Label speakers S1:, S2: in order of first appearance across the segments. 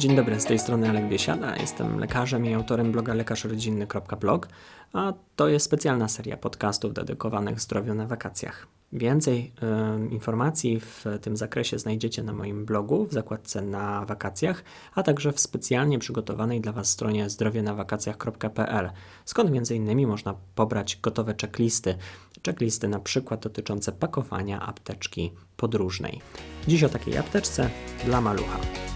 S1: Dzień dobry, z tej strony Alek Biesiada. Jestem lekarzem i autorem bloga lekarzrodzinny.blog, a to jest specjalna seria podcastów dedykowanych zdrowiu na wakacjach. Więcej y, informacji w tym zakresie znajdziecie na moim blogu w zakładce na wakacjach, a także w specjalnie przygotowanej dla Was stronie zdrowienawakacjach.pl, skąd m.in. można pobrać gotowe checklisty, checklisty na przykład dotyczące pakowania apteczki podróżnej. Dziś o takiej apteczce dla malucha.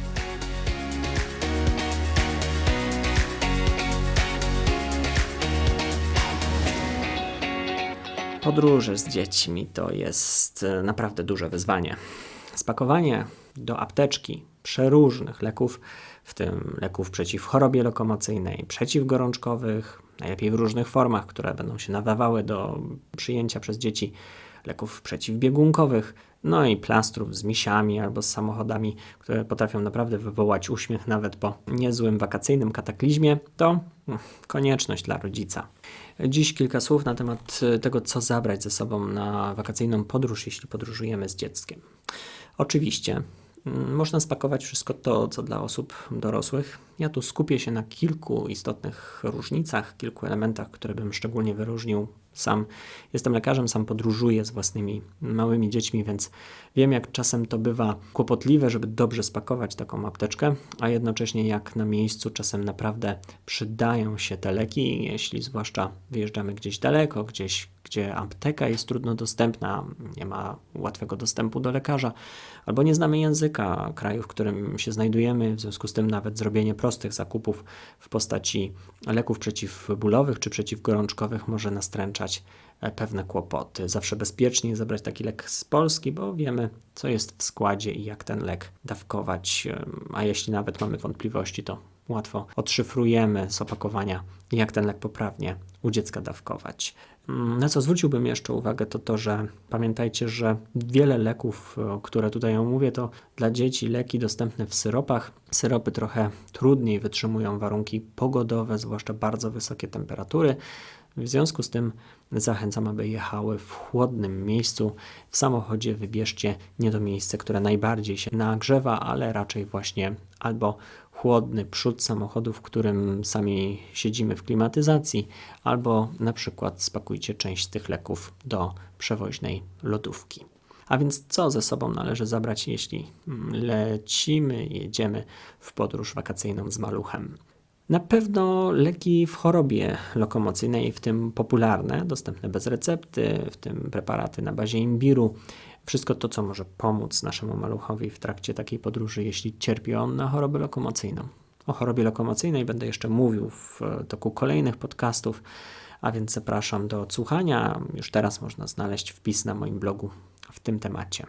S1: Podróże z dziećmi to jest e, naprawdę duże wyzwanie. Spakowanie do apteczki przeróżnych leków, w tym leków przeciw chorobie lokomocyjnej, przeciwgorączkowych, najlepiej w różnych formach, które będą się nadawały do przyjęcia przez dzieci, leków przeciwbiegunkowych, no i plastrów z misiami albo z samochodami, które potrafią naprawdę wywołać uśmiech nawet po niezłym wakacyjnym kataklizmie, to mm, konieczność dla rodzica. Dziś kilka słów na temat tego, co zabrać ze sobą na wakacyjną podróż, jeśli podróżujemy z dzieckiem. Oczywiście można spakować wszystko to, co dla osób dorosłych. Ja tu skupię się na kilku istotnych różnicach, kilku elementach, które bym szczególnie wyróżnił. Sam jestem lekarzem, sam podróżuję z własnymi małymi dziećmi, więc wiem, jak czasem to bywa kłopotliwe, żeby dobrze spakować taką apteczkę, a jednocześnie jak na miejscu czasem naprawdę przydają się te leki, jeśli zwłaszcza wyjeżdżamy gdzieś daleko, gdzieś gdzie apteka jest trudno dostępna, nie ma łatwego dostępu do lekarza, albo nie znamy języka kraju, w którym się znajdujemy, w związku z tym nawet zrobienie prostych zakupów w postaci leków przeciwbólowych czy przeciwgorączkowych może nastręczać e, pewne kłopoty. Zawsze bezpiecznie zabrać taki lek z Polski, bo wiemy, co jest w składzie i jak ten lek dawkować, a jeśli nawet mamy wątpliwości, to łatwo odszyfrujemy z opakowania, jak ten lek poprawnie u dziecka dawkować. Mm, na co zwróciłbym jeszcze uwagę, to to, że pamiętajcie, że wiele leków, które tutaj omówię, to dla dzieci leki dostępne w syropach. Syropy trochę trudniej wytrzymują warunki pogodowe, zwłaszcza bardzo wysokie temperatury. W związku z tym zachęcam, aby jechały w chłodnym miejscu. W samochodzie wybierzcie nie to miejsce, które najbardziej się nagrzewa, ale raczej właśnie albo chłodny przód samochodu, w którym sami siedzimy w klimatyzacji, albo na przykład spakujcie część tych leków do przewoźnej lodówki. A więc co ze sobą należy zabrać, jeśli lecimy, jedziemy w podróż wakacyjną z maluchem? Na pewno leki w chorobie lokomocyjnej, w tym popularne, dostępne bez recepty, w tym preparaty na bazie imbiru, wszystko to, co może pomóc naszemu maluchowi w trakcie takiej podróży, jeśli cierpi on na chorobę lokomocyjną. O chorobie lokomocyjnej będę jeszcze mówił w toku kolejnych podcastów, a więc zapraszam do odsłuchania. Już teraz można znaleźć wpis na moim blogu w tym temacie.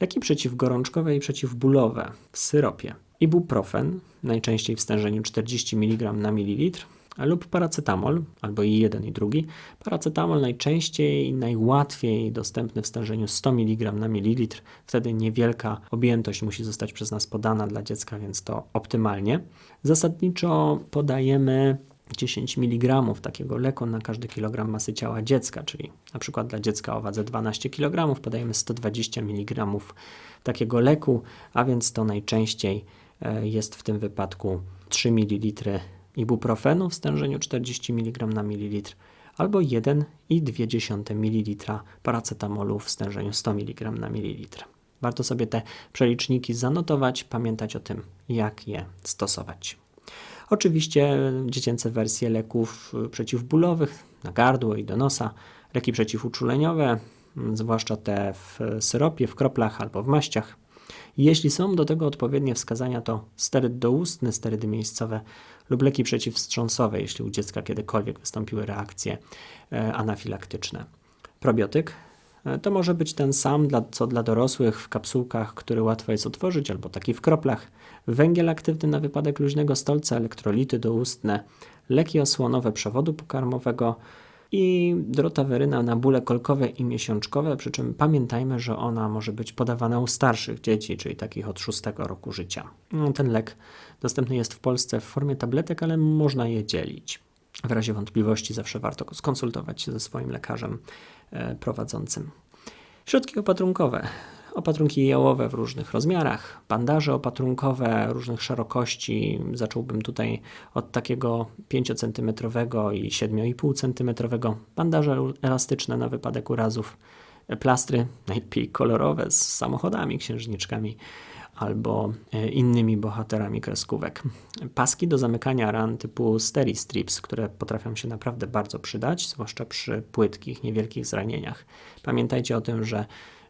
S1: Leki przeciwgorączkowe i przeciwbólowe w syropie. Ibuprofen, najczęściej w stężeniu 40 mg na mililitr, lub paracetamol, albo i jeden i drugi. Paracetamol najczęściej i najłatwiej dostępny w stężeniu 100 mg na mililitr. Wtedy niewielka objętość musi zostać przez nas podana dla dziecka, więc to optymalnie. Zasadniczo podajemy 10 mg takiego leku na każdy kilogram masy ciała dziecka, czyli na przykład dla dziecka o wadze 12 kg podajemy 120 mg takiego leku, a więc to najczęściej e, jest w tym wypadku 3 ml ibuprofenu w stężeniu 40 mg na mililitr albo 1,2 ml paracetamolu w stężeniu 100 mg na mililitr. Warto sobie te przeliczniki zanotować, pamiętać o tym, jak je stosować. Oczywiście dziecięce wersje leków przeciwbólowych na gardło i do nosa, leki przeciwuczuleniowe, zwłaszcza te w syropie, w kroplach albo w maściach. Jeśli są do tego odpowiednie wskazania, to steryd doustny, sterydy miejscowe lub leki przeciwwstrząsowe, jeśli u dziecka kiedykolwiek wystąpiły reakcje e, anafilaktyczne. Probiotyk to może być ten sam, dla, co dla dorosłych w kapsułkach, który łatwo jest otworzyć, albo taki w kroplach. Węgiel aktywny na wypadek luźnego stolca, elektrolity doustne, leki osłonowe przewodu pokarmowego, i drotaweryna na bóle kolkowe i miesiączkowe, przy czym pamiętajmy, że ona może być podawana u starszych dzieci, czyli takich od 6 roku życia. No, ten lek dostępny jest w Polsce w formie tabletek, ale można je dzielić. W razie wątpliwości zawsze warto skonsultować się ze swoim lekarzem e, prowadzącym. Środki opatrunkowe. opatrunki jałowe w różnych rozmiarach, bandaże opatrunkowe różnych szerokości. Zacząłbym tutaj od takiego 5 cm i 7,5 cm. Bandaże elastyczne na wypadek urazów, plastry, najlepiej kolorowe z samochodami, księżniczkami albo e, innymi bohaterami kreskówek. Paski do zamykania ran typu Steri Strips, które potrafią się naprawdę bardzo przydać, zwłaszcza przy płytkich, niewielkich zranieniach. Pamiętajcie o tym, że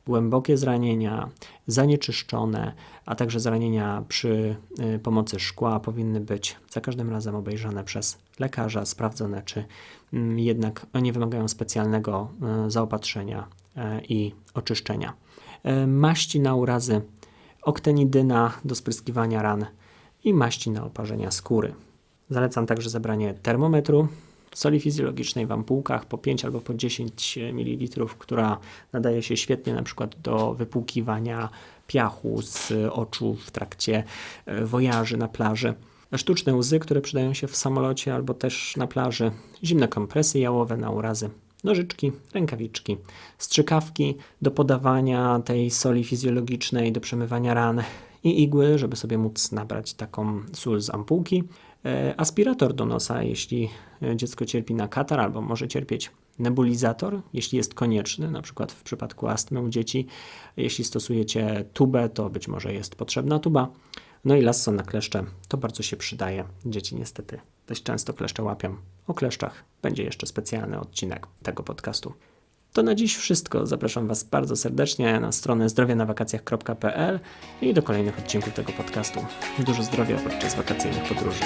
S1: głębokie zranienia, zanieczyszczone, a także zranienia przy y, pomocy szkła powinny być za każdym razem obejrzane przez lekarza, sprawdzone, czy mm, jednak nie wymagają specjalnego y, zaopatrzenia i oczyszczenia. Maści na urazy, oktenidyna do spryskiwania ran i maści na oparzenia skóry. Zalecam także zebranie termometru, soli fizjologicznej w ampułkach po 5 albo po 10 ml, która nadaje się świetnie na przykład do wypłukiwania piachu z oczu w trakcie e, wojaży na plaży. Sztuczne łzy, które przydają się w samolocie albo też na plaży, zimne kompresy jałowe na urazy, nożyczki, rękawiczki, strzykawki do podawania tej soli fizjologicznej, do przemywania ran i igły, żeby sobie móc nabrać taką sól z ampułki. E, Aspirator do nosa, jeśli e, dziecko cierpi na katar albo może cierpieć nebulizator, jeśli jest konieczny, na przykład w przypadku astmy u dzieci. Jeśli stosujecie tubę, to być może jest potrzebna tuba. No i lasso na kleszcze, to bardzo się przydaje. Dzieci niestety dość często kleszcze łapią. O kleszczach będzie jeszcze specjalny odcinek tego podcastu. To na dziś wszystko. Zapraszam Was bardzo serdecznie na stronę zdrowienawakacjach.pl i do kolejnych odcinków tego podcastu. Dużo zdrowia podczas wakacyjnych podróży.